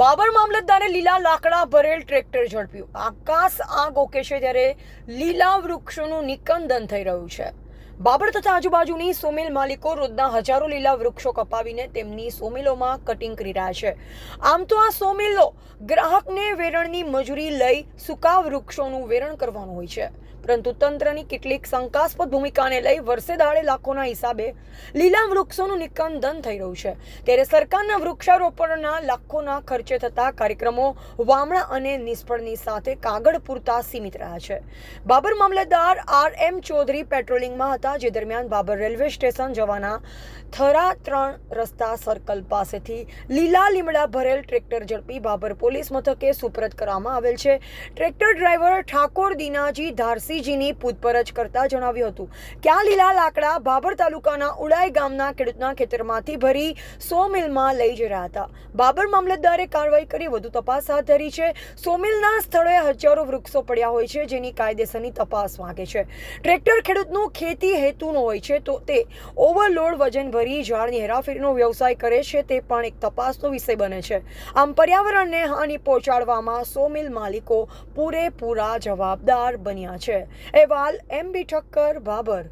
બાબર મામલતદારે લીલા લાકડા ભરેલ ટ્રેક્ટર ઝડપ્યું. આકાશ આગ ઓકે છે ત્યારે લીલા વૃક્ષોનું નિકંદન થઈ રહ્યું છે. બાબર તથા આજુબાજુની સોમિલ માલિકો રોજના હજારો લીલા વૃક્ષો કપાવીને તેમની સોમિલોમાં કટિંગ કરી રહ્યા છે. આમ તો આ સોમિલો ગ્રાહકને વેરણની મજૂરી લઈ સૂકા વૃક્ષોનું વેરણ કરવાનું હોય છે. પરંતુ તંત્રની કેટલીક શંકાસ્પદ ભૂમિકાને લઈ વર્ષે દાડે લાખોના હિસાબે લીલા વૃક્ષોનું નિકંદન થઈ રહ્યું છે. ત્યારે સરકારના વૃક્ષારોપણના લાખોના ખર્ચે થતા કાર્યક્રમો વામણા અને નિષ્ફળની સાથે કાગળ પૂરતા સીમિત રહ્યા છે. બાબર મામલતદાર આર એમ ચૌધરી પેટ્રોલિંગમાં હતા. જે દરમિયાન બાબર રેલવે સ્ટેશન જવાના થરા ત્રણ રસ્તા સર્કલ પાસેથી લીલા લીમડા ભરેલ ટ્રેક્ટર ઝડપી બાબર પોલીસ મથકે સુપરત કરવામાં આવેલ છે. ટ્રેક્ટર ડ્રાઈવર ઠાકોર દિનાજી ધારસીજીની પૂછપરછ કરતા જણાવ્યું હતું કે આ લીલા લાકડા બાબર તાલુકાના ઉડાઈ ગામના ખેડૂતના ખેતરમાંથી ભરી સો મિલમાં લઈ જઈ રહ્યા હતા. બાબર મામલતદારે કાર્યવાહી કરી, વધુ તપાસ હાથ ધરી છે. સો મિલના સ્થળે હજારો વૃક્ષો પડ્યા હોય છે, જેની કાયદેસરની તપાસ માંગે છે. ટ્રેક્ટર ખેડૂતનું ખેતી હેતુનો હોય છે, તો તે ઓવરલોડ વજન ભરી ઝાડની હેરાફેરીનો વ્યવસાય કરે છે, તે પણ એક તપાસનો વિષય બને છે. આમ પર્યાવરણને હાનિ પહોંચાડવામાં સો મિલ માલિકો પૂરેપૂરા જવાબદાર બન્યા છે. અહેવાલ એમ બી ઠક્કર, બાબર.